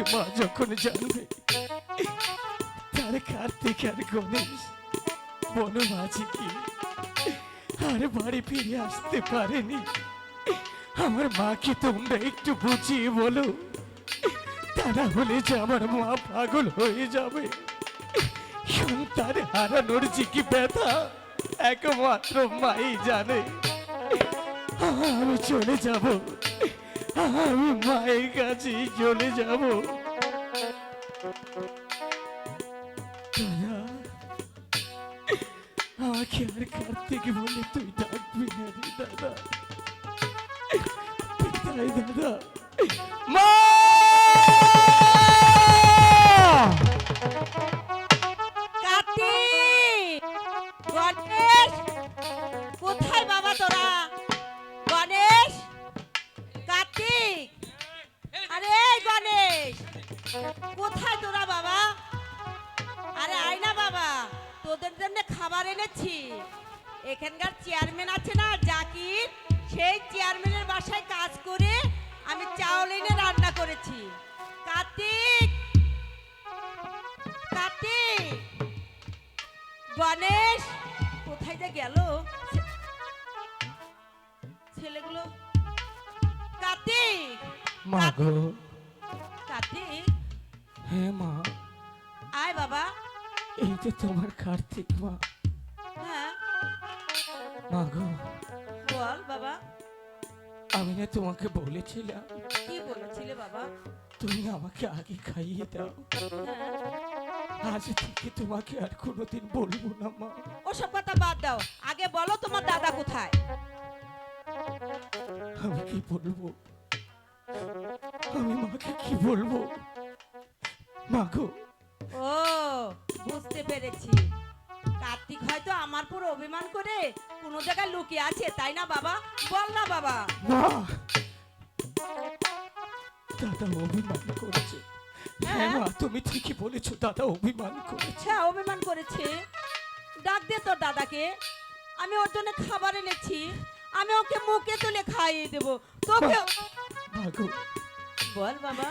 তোকে মা যখন জানবে, তার কার্তিক আর গণেশ বনমাঝি কি? আর বাড়ি ফিরে আসতে পারেনি। আমার মাকে তোমরা একটু বুঝিয়ে বলো তা হলে যে আমার মা পাগল হয়ে যাবে। সন্তান হারানোর যে কি ব্যথা, একমাত্র মাই জানে। আমি চলে যাব। আমি মায়ের কাছে চলে যাব। আমাকে আর কার্তিক বলে তুই ডাকবি না রে দাদা? দাদা খাবার এনেছি। এখানকার চেয়ারম্যান আছে না জাকির সেই চেয়ারম্যানের বাসায় কাজ করে আমি চাউল এনে রান্না করেছি। কার্তিক! কার্তিক! গণেশ! কোথায় যে গেল? ছেলেগুলো। কার্তিক! মা গো। কার্তিক! হ্যাঁ মা। আয় বাবা। এই তো তোমার কার্তিক মা। মা গো বল বাবা। আমি না তোমাকে বলেছিলাম। কি বলেছিলে বাবা? তুমি আমাকে আগে খাইয়ে দাও। হ্যাঁ। আজ থেকে তোমাকে আর কোনোদিন বলব না মা। ওসব কথা বাদ দাও। আগে বলো তোমার দাদা কোথায়। আমি কি বলব? আমি মাকে কি বলব? মা গো। ও বুঝতে পেরেছি। কার্তিক হয়তো আমার পুরো অভিমান করে কোনো জায়গায় লুকিয়ে আছে তাই না বাবা? বল না বাবা। দাদা অভিমান করেছে। হ্যাঁ? মা তুমি ঠিকই বলেছ দাদা অভিমান করেছে। আচ্ছা অভিমান করেছে। ডাক দে তোর দাদাকে। আমি ওর জন্য খাবার এনেছি। আমি ওকে মুখে তুলে খাইয়ে দেব। তোকে বল বাবা।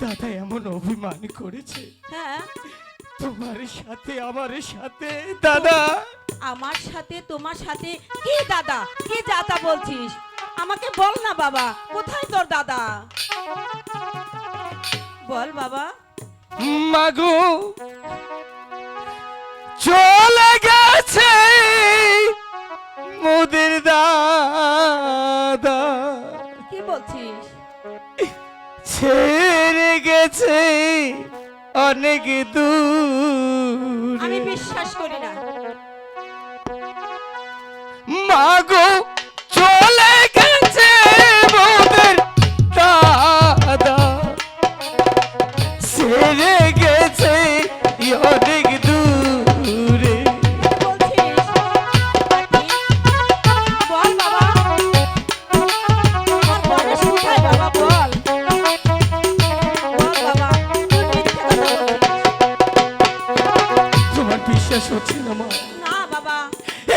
দাদা এমন অভিমান করেছে। হ্যাঁ? তোমার সাথে আমার সাথে দাদা। আমার সাথে তোমার সাথে? কি দাদা? কি দাদা বলছিস? আমাকে বল না বাবা কোথায় তোর দাদা? বল বাবা। মাগো চলে গেছে মোদের দাদা। কি বলছিস? ছেড়ে গেছে অনেক দূর। আমি বিশ্বাস করি না। মাগো বাবা।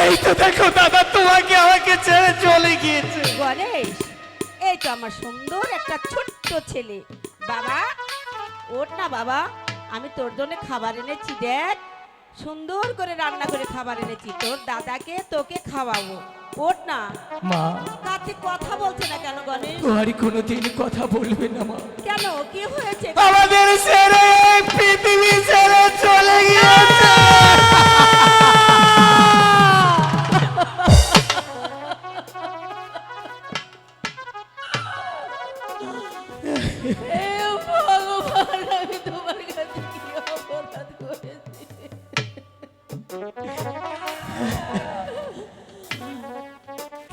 এই তো দেখো দাদা তোমাকে আমাকে ছেড়ে চলে গিয়েছে। গণেশ এই তো আমার সুন্দর একটা ছোট্ট ছেলে। বাবা ওঠ না বাবা আমি তোর জন্য খাবার এনেছি দেখ। সুন্দর করে রান্না করে খাবার এনেছি তোর দাদাকে তোকে খাওয়াবো। ওঠ না। মা। কার্তিক কথা বলছে না কেন গণেশ? তোমারই কোনোদিন কথা বলবে না মা। কেন? কি হয়েছে? আমাদের ছেড়ে পৃথিবী ছেড়ে চলে গিয়েছে।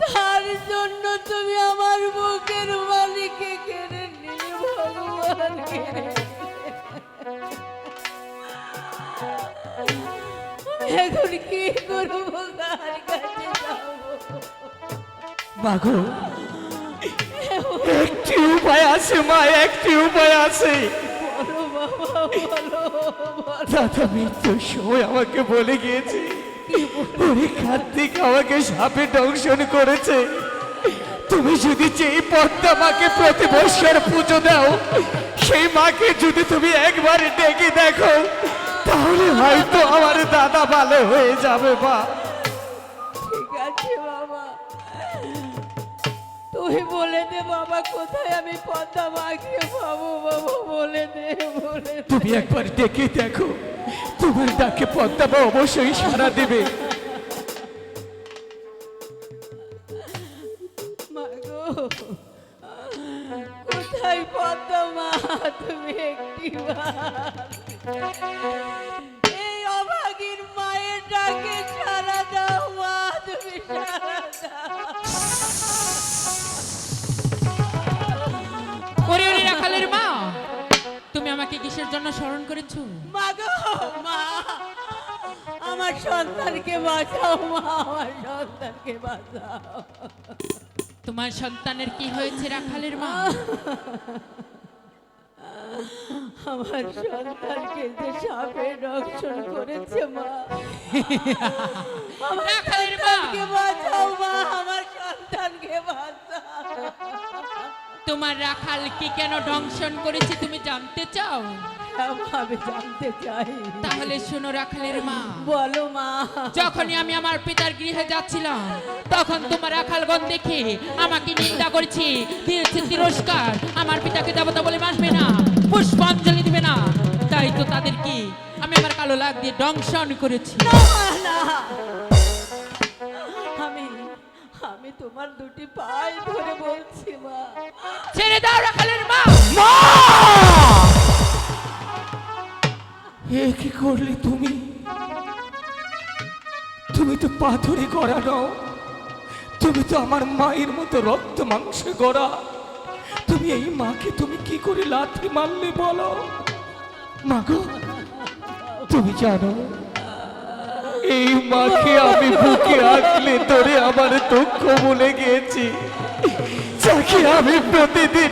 তার জন্য তুমি আমার বুকের মালিকে কেড়ে নিয়ে ভগবান এখন কি করব? কার কাছে মাগো, একটি উপায় আছে, মা, একটি উপায় আছে। দাদা মৃত্যুর সময় আমাকে বলে গিয়েছে, ওরে কার্তিক আমাকে সাপে দংশন করেছে। তুমি যদি যেই পদ্মা মাকে প্রতি বৎসর পুজো দাও, সেই মাকে যদি তুমি একবার ডেকে দেখো, তাহলে হয়তো আমার দাদা ভালো হয়ে যাবে মা তুই বলে দে বাবা কোথায় আমি পদ্মা মাখিয়ে পাবো বাবা? বলে দে বলে তুমি একবার ডেকে দেখো তোমার ডাকে পদ্মা মা অবশ্যই সারা দেবে। কোথায় পদ্মা মা? তুমি একটি আমাকে কিসের জন্য স্মরণ করেছ? মাগো মা আমার সন্তানকে বাঁচাও মা আমার সন্তানকে বাঁচাও। তোমার সন্তানের কি হয়েছে রাখালের মা? আমার সন্তানকে যে সাপে রক্ষণ করেছে মা। আমার মা! সন্তানকে বাঁচাও মা আমার সন্তানকে বাঁচাও। তোমার রাখাল কি কেন দংশন করেছে তুমি জানতে চাও? আমি জানতে চাই। তাহলে শোনো রাখালের মা। বলো মা। যখনই আমি আমার পিতার গৃহে যাচ্ছিলাম তখন তোমার রাখালগণ দেখে আমাকে নিন্দা করেছে দিয়েছে তিরস্কার। আমার পিতাকে দেবতা বলে মানবে না পুষ্পাঞ্জলি দিবে না। তাই তো তাদেরকে আমি আমার কালো লাগ দিয়ে দংশন করেছি। না। আমি তোমার দুটি পায়ে ধরে বলছি মা। ছেড়ে দাও রাখালের মা। মা! এ কি করলে তুমি? তুমি তো পাথরে গড়া নও। তুমি তো আমার মায়ের মতো রক্ত মাংস গড়া। তুমি এই মাকে তুমি কি করে লাথি মারলে বলো? মাগো তুমি জানো এই মাকে আমি বুকে আঁকলে ধরে আমার দুঃখ ভুলে গেছি যাকে আমি প্রতিদিন